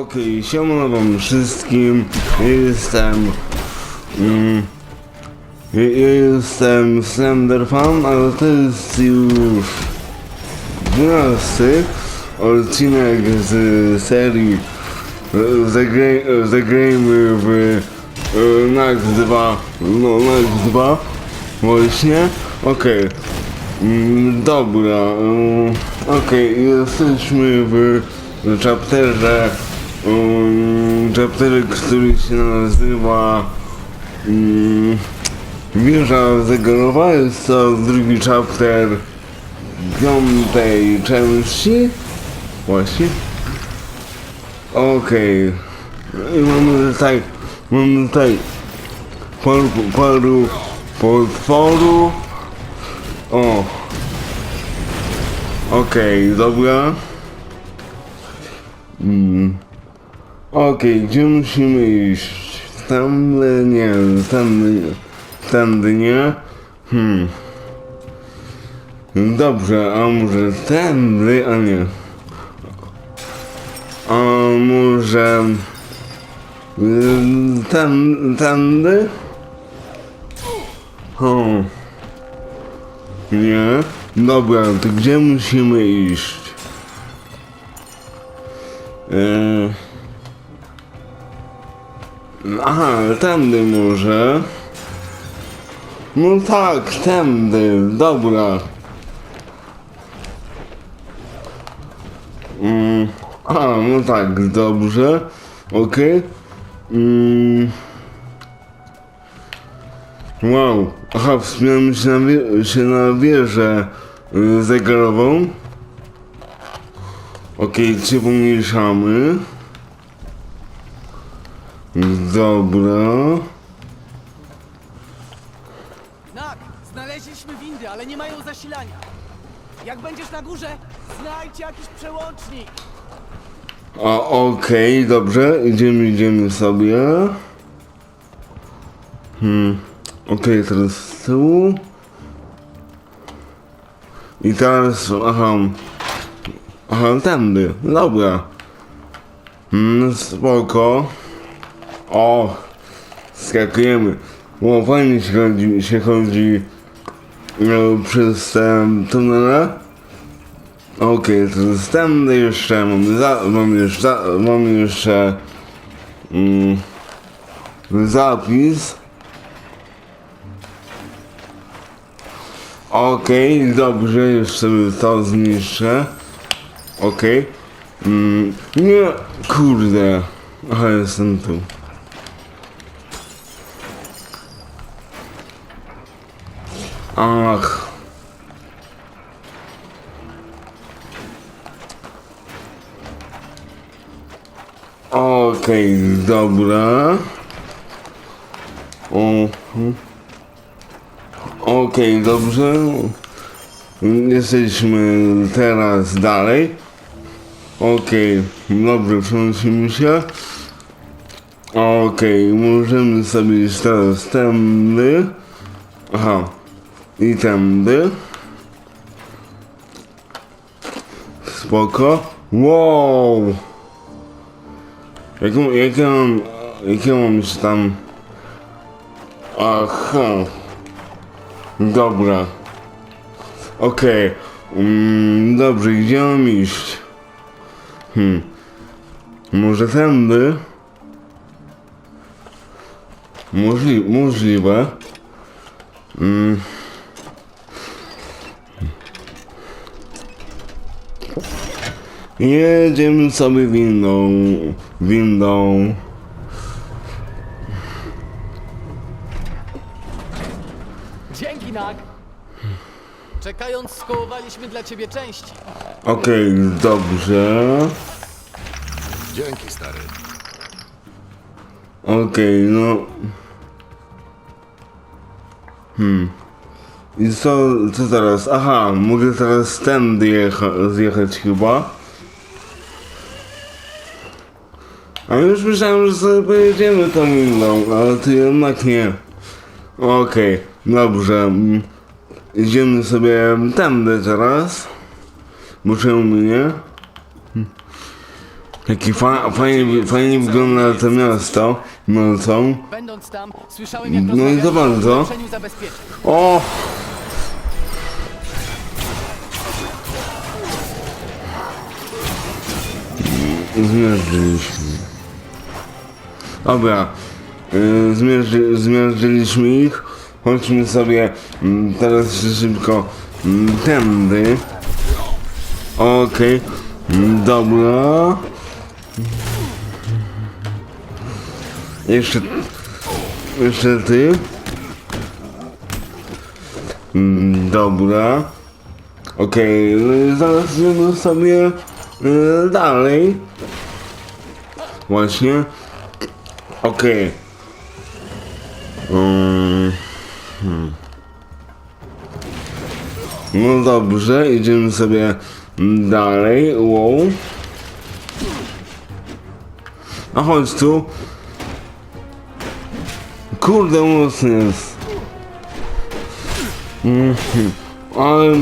Okej, siema wam wszystkim. Jestem... Mm, ja, jestem Slenderfan, ale to jest już 12 odcinek z serii Zagraj- Zagrajmy w e, NAX 2 No NAX 2 Właśnie Okej Mm, Dobra mm, Okej, jesteśmy w chapterze um, chapterze, który się nazywa um, Wieża zegarowa, jest to drugi chapter piątej części. Właśnie. Okej. I mamy tutaj Mamy tutaj paru, paru potworów O. Okej, dobra. Mm. Okej, gdzie musimy iść? Tędy nie, tędy, tędy nie Hmm Dobrze, a może tędy, a nie. A może... Ten, tędy? O. Nie? Dobra, to gdzie musimy iść? Eee... Aha, tędy może. No tak, tędy, dobra. Mm, a, no tak, dobrze. Okej. Mm. Wow. Aha, wspinamy się na, wie- się na wieżę y, zegarową. Okej, czy pomniejszamy? Dobra. Nak, znaleźliśmy windy, ale nie mają zasilania. Jak będziesz na górze, znajdź jakiś przełącznik. A okej, dobrze, idziemy, idziemy sobie. Hmm, okej, teraz z tyłu. I teraz, aha, aha, tędy, dobra. Hmm, spoko. O, skakujemy. O, fajnie się chodzi, się chodzi e, przez te tunele. Okej, to następny jeszcze mamy, za, mamy jeszcze, mamy jeszcze mm, zapis. Okej, dobrze, już sobie to zniszczę. Okej. Mm, nie, kurde. Aha, jestem tu. Ach. Okej, dobra. O, hmm. Okej, dobrze. Jesteśmy teraz dalej. Okej, dobrze, przenosimy się. Okej, możemy sobie teraz tędy. Aha, i tędy. Spoko. Wow! Jaką, jakie mam, jakie mam tam... Aha. Dobra. Okej. Mm, dobrze, gdzie mam iść? Hmm. Może tędy? Możli możliwe. Mm. Jedziemy sobie windą, windą. Dzięki, Nak. Czekając, skołowaliśmy dla ciebie części. Okej, dobrze. Dzięki, stary. Okej, no. Hmm. I co, co teraz? Aha, mogę teraz tędy jecha- zjechać chyba. A już myślałem, że sobie pojedziemy tą windą, ale to jednak nie. Okej, dobrze. mm, Idziemy sobie tędy teraz. Bo czemu nie? Jaki fa fajnie, fajnie wygląda to miasto nocą. No i to bardzo. O! Zmierzyliśmy. Dobra. Yy, Zmierzy, zmierzyliśmy ich. Chodźmy sobie mm, teraz szybko mm, tędy. Okej. Mm, Dobra. Jeszcze... Jeszcze ty. Dobra. Okej, okay, zaraz sobie y, dalej. Właśnie. Okej. Mm, hmm. No dobrze, idziemy sobie dalej. Wow. A chodź tu. Kurde, mocny jest. Mhm. Ale...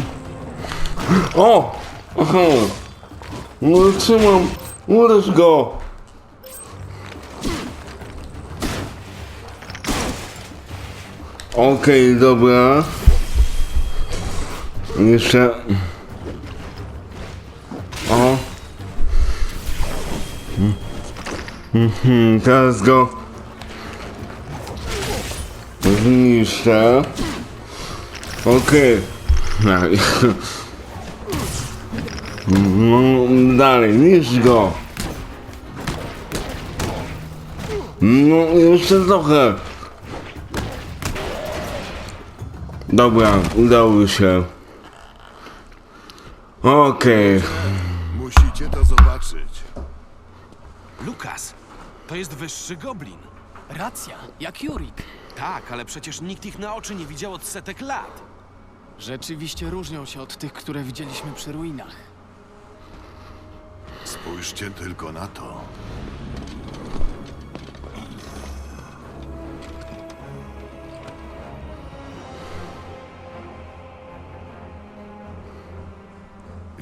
O! Aha! No trzymam! Uderz go! Okej, dobra. Jeszcze... O! Mhm, teraz go... Zniszczę. Okej. Okay. No, dalej, niż go. No, jeszcze trochę. Dobra, udało się. Okej. Musicie to zobaczyć. Lukas, to jest wyższy goblin. Racja, jak Jurik. Tak, ale przecież nikt ich na oczy nie widział od setek lat. Rzeczywiście różnią się od tych, które widzieliśmy przy ruinach. Spójrzcie tylko na to.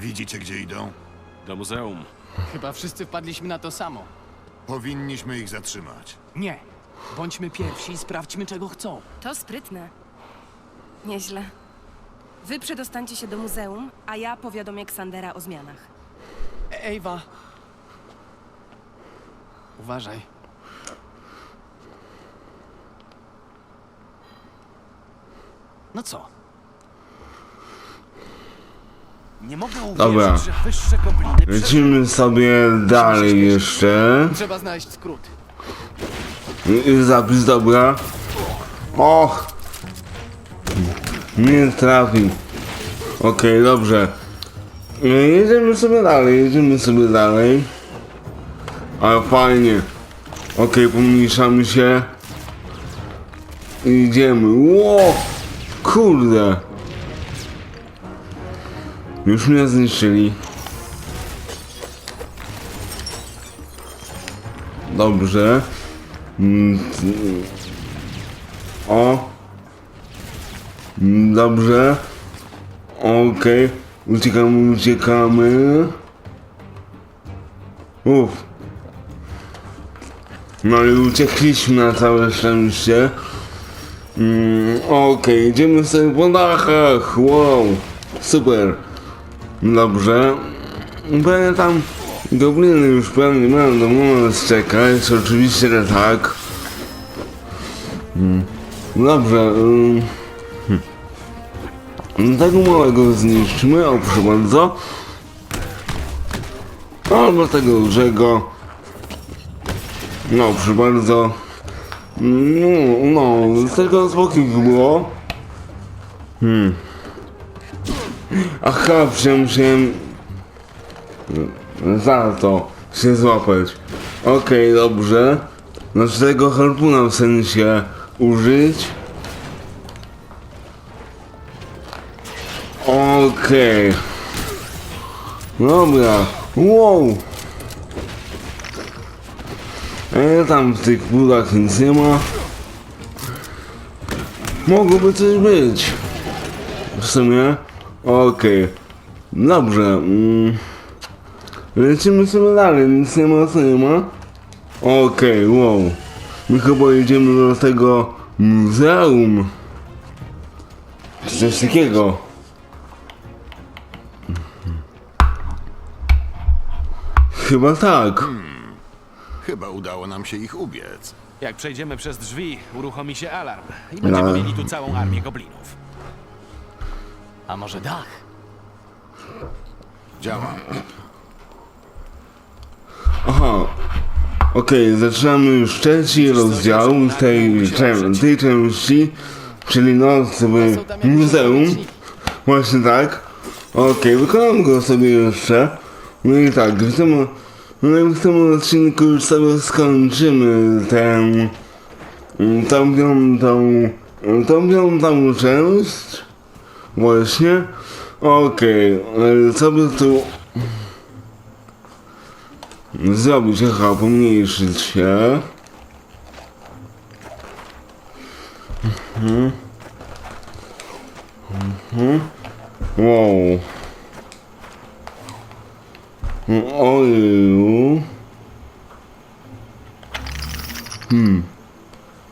Widzicie, gdzie idą? Do muzeum. Chyba wszyscy wpadliśmy na to samo. Powinniśmy ich zatrzymać. Nie. Bądźmy pierwsi i sprawdźmy, czego chcą. To sprytne. Nieźle. Wy przedostańcie się do muzeum, a ja powiadomię Ksandera o zmianach. E Ewa. Uważaj. No co? Nie mogę uwierzyć, Dobra. że wyższe gobliny... Lecimy sobie dalej jeszcze. Trzeba znaleźć skrót. I Zapis, dobra. Och! Nie trafi. Okej, dobrze. E, Jedziemy sobie dalej, jedziemy sobie dalej. Ale fajnie. Okej, pomniejszamy się. Idziemy. Ło! Kurde. Już mnie zniszczyli. Dobrze. Mm, O. Mm, Dobrze. Okej. Uciekamy, uciekamy. Uff. No i uciekliśmy na całe szczęście. Mm, Okej, idziemy sobie po dachach. Wow. Super. Dobrze. Pewnie tam gobliny już pewnie będą na nas czekać. Oczywiście, że tak. Mm. Dobrze. ym. Hmm. Tego małego zniszczymy, o proszę bardzo. Albo tego dużego. No, proszę bardzo. No, no, z tego spokojnie było. Hmm. Aha, musiałem za to się złapać. Okej, dobrze. Znaczy tego harpuna w sensie użyć. Okej. Dobra. Wow. E, tam w tych budach nic nie ma. Mogłoby coś być. W sumie. Okej. Dobrze. Mm. Lecimy sobie dalej, nic nie ma, co nie ma. Okej, wow. My chyba jedziemy do tego muzeum. Czy coś takiego. Chyba tak. Chyba udało nam się ich ubiec. Jak przejdziemy przez drzwi, uruchomi się alarm i będziemy mieli tu całą armię goblinów. A może dach? Działa. Aha. Okej, zaczynamy już trzeci rozdział tej, tej części, czyli noc jakieś muzeum. Właśnie tak. Okej, wykonam go sobie jeszcze. No i tak, w tym, no w tym odcinku już sobie skończymy ten, tą piątą, tą piątą część. Właśnie. Okej, okay. co by tu zrobić? Aha, pomniejszyć się. Wow. Oju. Hmm.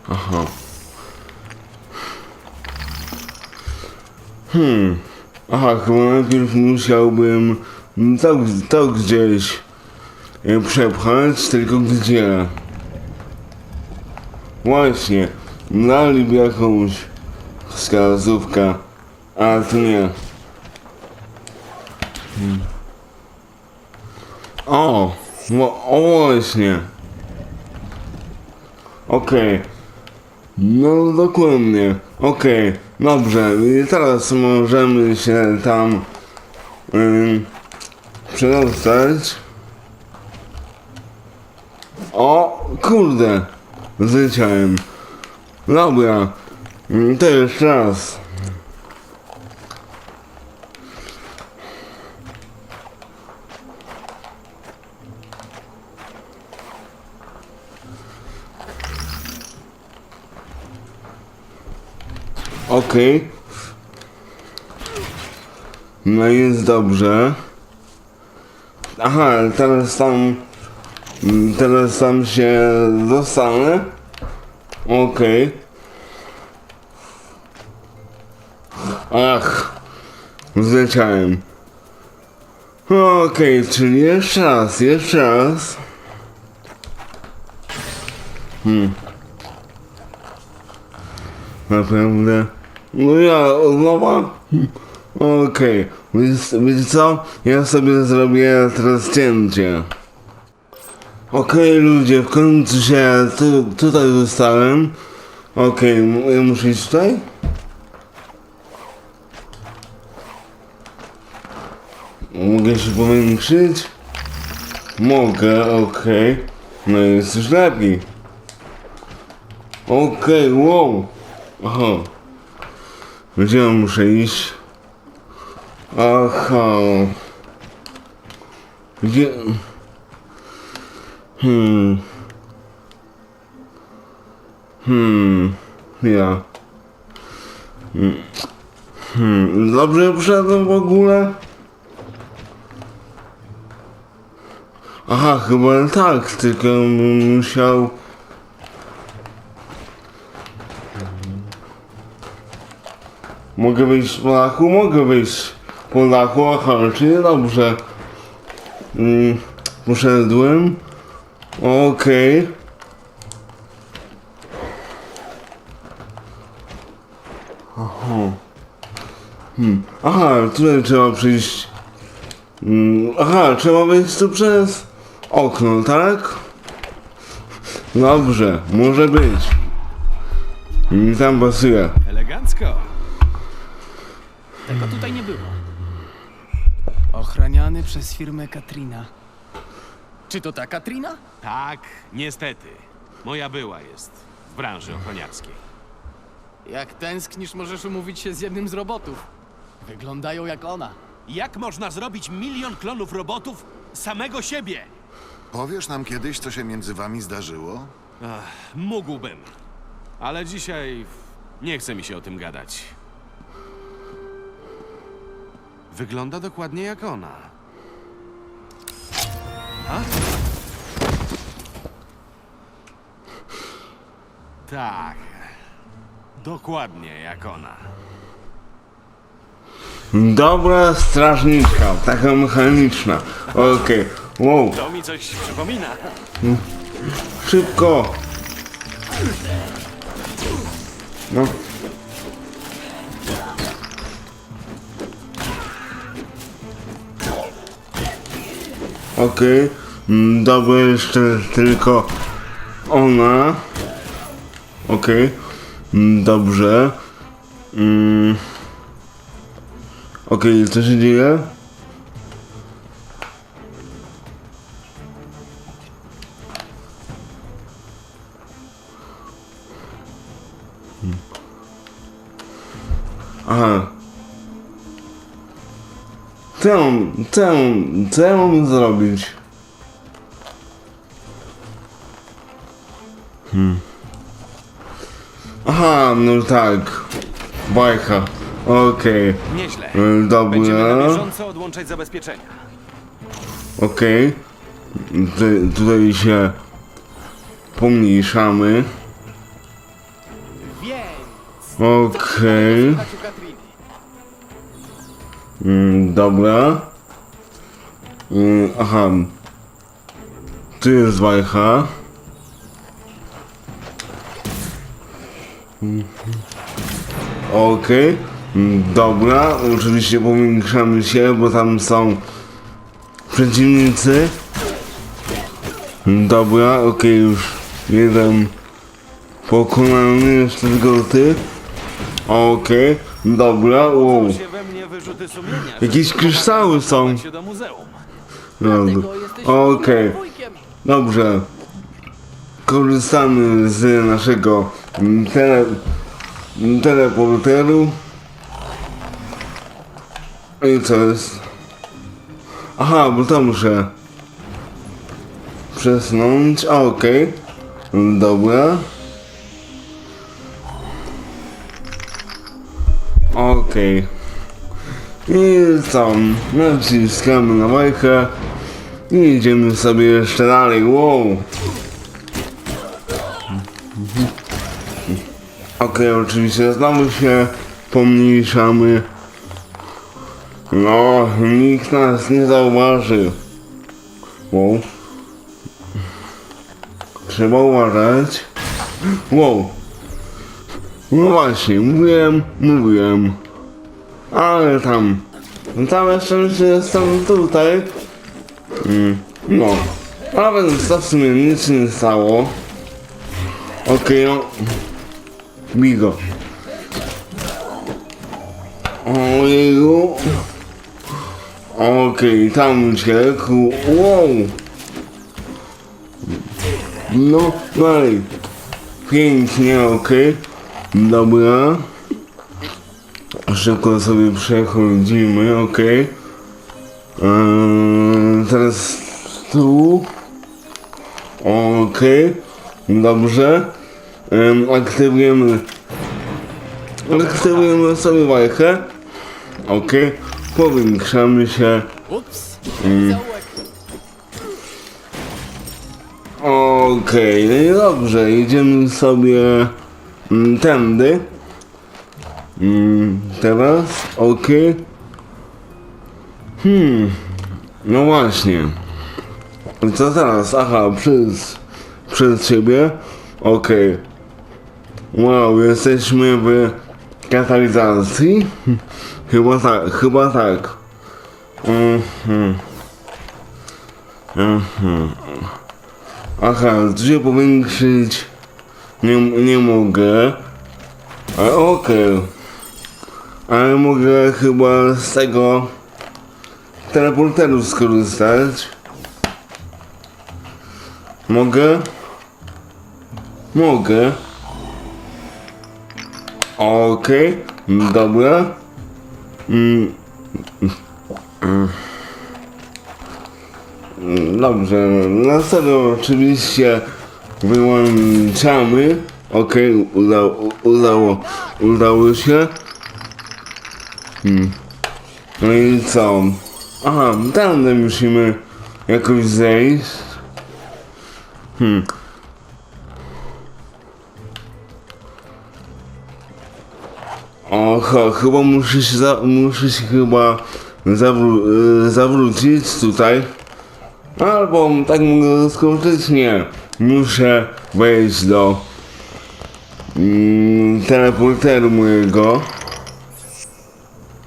Aha. Hmm. Aha, chyba najpierw musiałbym to, to gdzieś e, przepchać, tylko gdzie? Właśnie. Dali jakąś wskazówkę. A tu nie. O! wo- O właśnie. Okej. No dokładnie. Okej. Dobrze. I teraz możemy się tam ym, przedostać. O kurde. Zleciałem. Dobra. To jeszcze raz. Okej. No jest dobrze. Aha, teraz tam... Teraz tam się dostanę. Okej. Ach. Zleciałem. Okej, czyli jeszcze raz, jeszcze raz. Hmm. Naprawdę. No ja od nowa? Okej, wiecie, wiecie co? Ja sobie zrobię teraz cięcie. Okej ludzie, w końcu się tu, tutaj dostałem. Okej, m- ja muszę iść tutaj? Mogę się powiększyć? Mogę, okej. No jest już lepiej. Okej, wow. Aha. Gdzie ja muszę iść? Aha. Gdzie... Hmm. Hmm. Ja. Hmm. Hmm. Dobrze poszedłem w ogóle? Aha, chyba tak, tylko musiał... Mogę wyjść po dachu? Mogę wyjść po dachu, aha, czyli dobrze. Mm, poszedłem. Okej. Aha. Hmm. Aha, tutaj trzeba przyjść. Mm, aha, trzeba wejść tu przez okno, tak? Dobrze, może być. Mi tam pasuje. Elegancko. Tego tutaj nie było. Ochraniany przez firmę Katrina. Czy to ta Katrina? Tak, niestety. Moja była jest w branży ochroniarskiej. Jak tęsknisz, możesz umówić się z jednym z robotów. Wyglądają jak ona. Jak można zrobić milion klonów robotów samego siebie? Powiesz nam kiedyś, co się między wami zdarzyło? Ach, mógłbym. Ale dzisiaj nie chce mi się o tym gadać. Wygląda dokładnie jak ona. Tak. Dokładnie jak ona. Dobra strażniczka, taka mechaniczna. Okej, wow, To mi coś przypomina. szybko. No. Okej, mm, dobra, jeszcze tylko ona. Okej, mm, dobrze. Mm. Okej, co się dzieje? Co ja mam, co ja mam, co ja mam zrobić? Hmm. Aha, no tak. Bajka. Okej. Nieźle. Okay. Będziemy na Dobra. bieżąco odłączać zabezpieczenia. Okej. Tutaj, tutaj się pomniejszamy. Więc... Okej. Mm, dobra. Mm, aha. Tu jest wajcha. Mhm. Okej. Mm, Dobra, oczywiście powiększamy się, bo tam są przeciwnicy. Dobra, okej, już jeden pokonany, jeszcze tylko ty. Okej, dobra, wow. Wyrzuty sumienia. że Jakieś kryształy są. się do muzeum. No, Dlatego jesteśmy Okej, wujkiem. dobrze. Korzystamy z naszego tele, teleporteru. I co jest? Aha, bo to muszę przesunąć. A, Okej. Dobra. Okej. I co? Naciskamy na bajkę. I idziemy sobie jeszcze dalej. Wow. Okej, oczywiście znowu się pomniejszamy. No, nikt nas nie zauważy. Wow. Trzeba uważać. Wow. No właśnie, mówiłem, mówiłem. Ale tam. Całe szczęście jestem tutaj. Mm, no. A więc to w sumie nic nie stało. Okej, no. Bigo. Ojeju. Okej, tam uciekł. Wow. No, dalej. Pięknie, okej. Dobra. Szybko sobie przechodzimy, okej. Eee, teraz tu. Okej. Dobrze. Em, aktywujemy. Aktywujemy sobie wajchę. Okej. Powiększamy się. Mm. Okej, no i dobrze, idziemy sobie mm, tędy. Mm, teraz, okej. Hmm, no właśnie. Co teraz? Aha, przez, przez siebie? Okej. Wow, jesteśmy w katalizacji? Chyba tak, chyba tak. Mhm. Mhm. Aha, powiększyć nie, nie mogę. Okej. Ale mogę chyba z tego teleporteru skorzystać. Mogę? Mogę. Okej, dobra. Mm. Dobrze, na serio oczywiście wyłączamy. Okej, udało, udało, udało się. Hmm. No i co? Aha, tamte musimy jakoś zejść. Hmm. Oho, chyba muszę się, za, muszę się chyba zawró y, zawrócić tutaj. Albo tak mogę skończyć? Nie. Muszę wejść do mm, teleporteru mojego.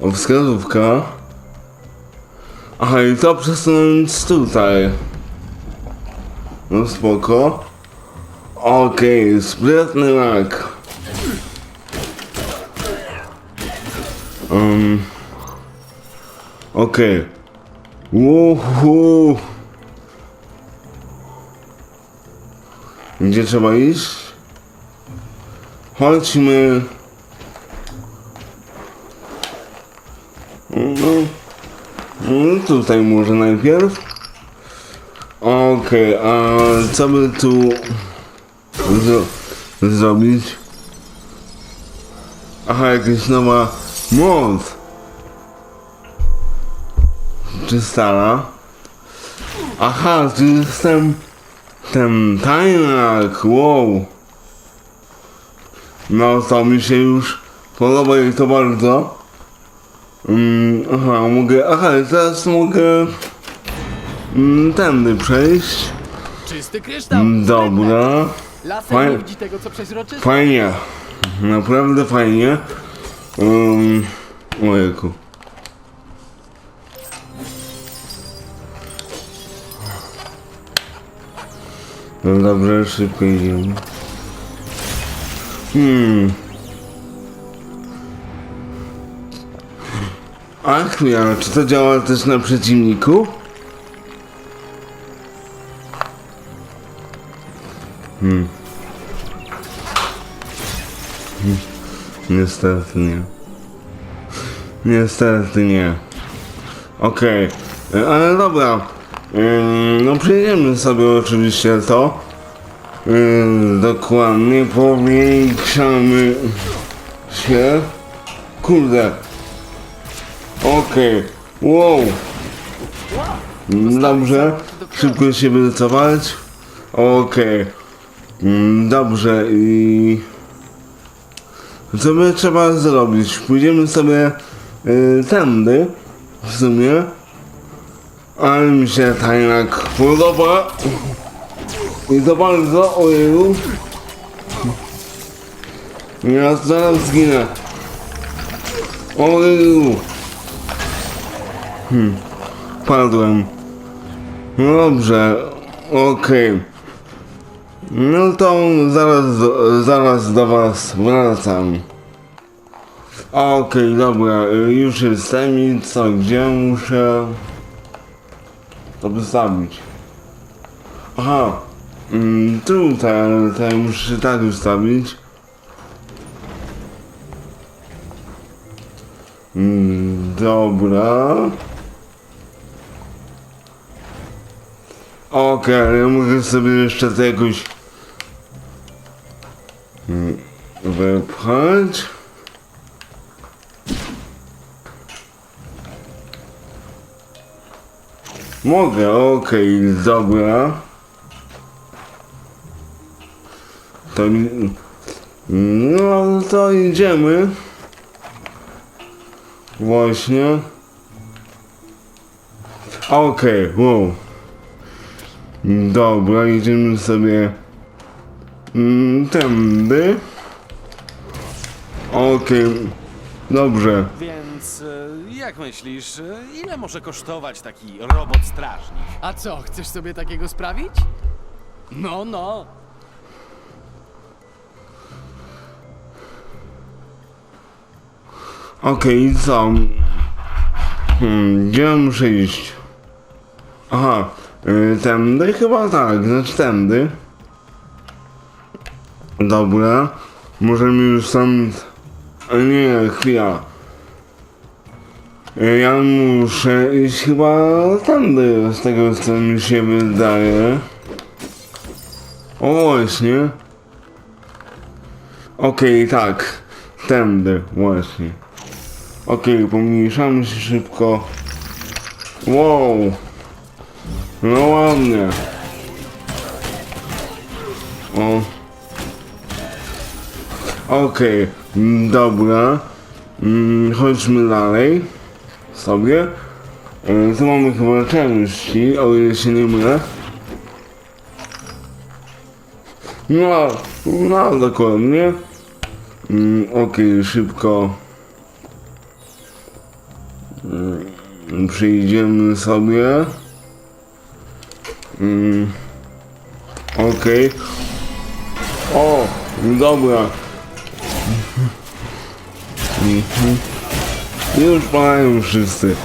Wskazówka. Aha, i to przesunąć tutaj. No spoko. Okej, sprytny mak. Um. Okej. Uhu. Gdzie trzeba iść? Chodźmy. No, no tutaj może najpierw. Okej, a co by tu zro zrobić? Aha, jakaś nowa moc. Czy stara? Aha, tu jestem ten tajnak, wow. No to mi się już podoba i to bardzo. Mm, aha, mogę, aha, teraz mogę mm, tędy przejść. Czysty kryształ. Mm, Dobra, Lasem Fajnie. nie widzi tego, co przeźroczyste. fajnie, naprawdę fajnie. Um, ojejku. No dobrze, szybko idziemy. Hmm. A chwila, czy to działa też na przeciwniku? Niestety nie. Niestety nie. Okej, e, ale dobra. No przejdziemy sobie oczywiście to. Ym, Dokładnie powiększamy się. Kurde. Okej. Wow. Dobrze. Szybko się wyrycować. Okej. Mm, Dobrze i... Co by trzeba zrobić? Pójdziemy sobie y, tędy, w sumie. Ale mi się tajnak podoba. I to bardzo, ojeju. Ja zaraz zginę. Ojeju. Hmm. Padłem. No dobrze, okej. No to zaraz, zaraz do was wracam. Okej, dobra, y, już jestem i co, gdzie muszę to wystawić? Aha, mm, tutaj, tutaj muszę tak ustawić. Mm, dobra. Okej, ale mogę sobie jeszcze to jakoś mm, wepchać. Mogę, okej, dobra. To no to idziemy. Właśnie. Okej, wow. Dobra, idziemy sobie mm, tędy. Okej, dobrze. Więc e, jak myślisz, e, ile może kosztować taki robot strażnik? A co, chcesz sobie takiego sprawić? No, no. Okej, i co? Hmm, gdzie muszę iść? Aha, y, tędy? Chyba tak, znaczy tędy. Dobra, możemy już sam... Nie, chwila. Y, Ja muszę iść chyba tędy, z tego co mi się wydaje. O właśnie. Okej, tak. Tędy, właśnie. Okej, pomniejszamy się szybko. Wow. No ładnie. O. Okej, dobra. Mm, chodźmy dalej. Sobie. E, Tu mamy chyba części, o ile się nie mylę. No, no dokładnie. Mm, Okej, szybko. Mm, Przejdziemy sobie. Mm, Okej. O, dobra. Mhm. Już palają wszyscy.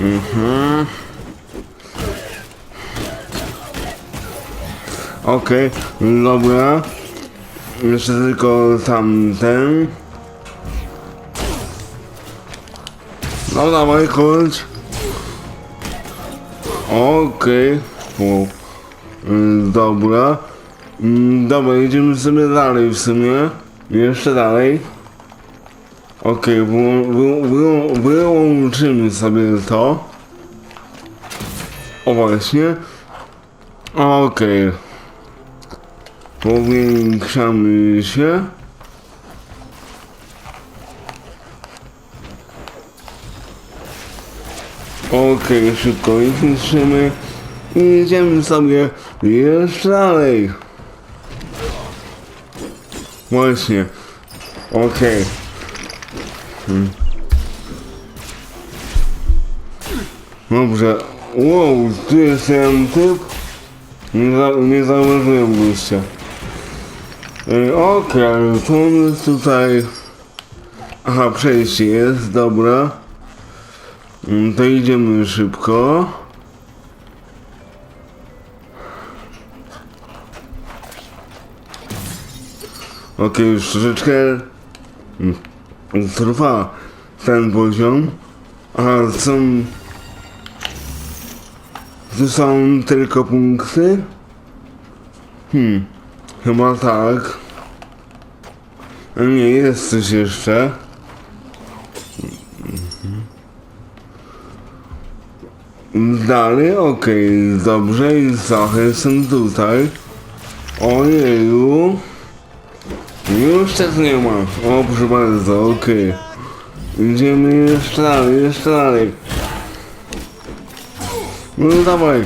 Mhm. Okej, dobra. Jeszcze tylko tamten. No dawaj, chodź. Okej. O. Y, Dobra. Mm, Dobra, idziemy sobie dalej w sumie. Jeszcze dalej. Okej, wy, wy, wy, wyłączymy sobie to. O właśnie. Okej. Powiększamy się. Okej, szybko ich niszczymy. I idziemy sobie jeszcze dalej. Właśnie. Okej. Hmm. Dobrze. Wow, tu jest ten typ. Nie, za, nie zauważyłem gościa. Ej, Okej, ale to jest tutaj... Aha, przejście jest, dobra. Mm, To idziemy szybko. Okej, już troszeczkę mm, trwa ten poziom. A są... Tu są tylko punkty? Hmm, chyba tak. Nie, jest coś jeszcze. Dalej, okej, dobrze, i trochę jestem tutaj. Ojeju. Już tak nie ma. O, proszę bardzo, okej. Idziemy jeszcze dalej, jeszcze dalej. No dawaj.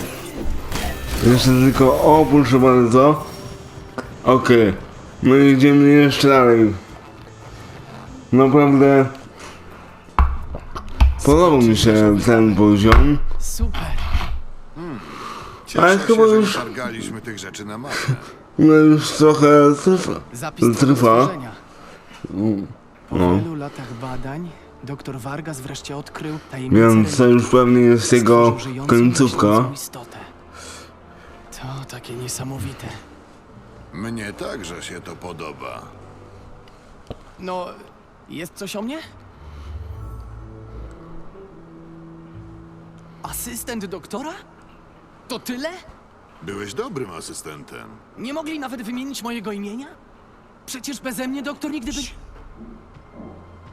Jeszcze tylko, o, proszę bardzo. Okej. No idziemy jeszcze dalej. Naprawdę podoba mi się ten poziom. Super. Cieszę Ale się, chyba że już- nie targaliśmy tych rzeczy na mapę. No już trochę trwa. Zapis do Trwa. rozważenia. Po No. wielu latach badań doktor Vargas wreszcie odkrył tajemnicę Więc to już pewnie jest jego stworzył żyjącą, końcówka. myślącą istotę. To takie niesamowite. Mnie także się to podoba. No, jest coś o mnie? Asystent doktora? To tyle? Byłeś dobrym asystentem. Nie mogli nawet wymienić mojego imienia? Przecież beze mnie doktor nigdy by...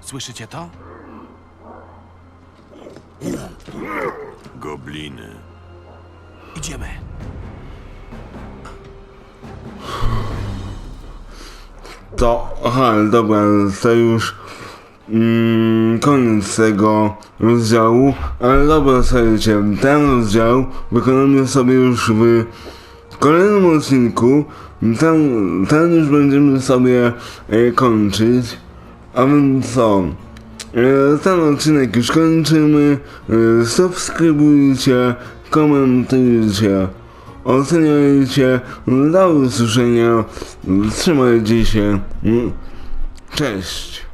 Słyszycie to? Gobliny. Idziemy. To, aha, dobra, to już mm, koniec tego rozdziału, ale dobra, słuchajcie, ten rozdział wykonamy sobie już w kolejnym odcinku, ten, ten już będziemy sobie e, kończyć, a więc co, e, ten odcinek już kończymy, e, subskrybujcie, komentujcie, oceniajcie, do usłyszenia, trzymajcie się, cześć.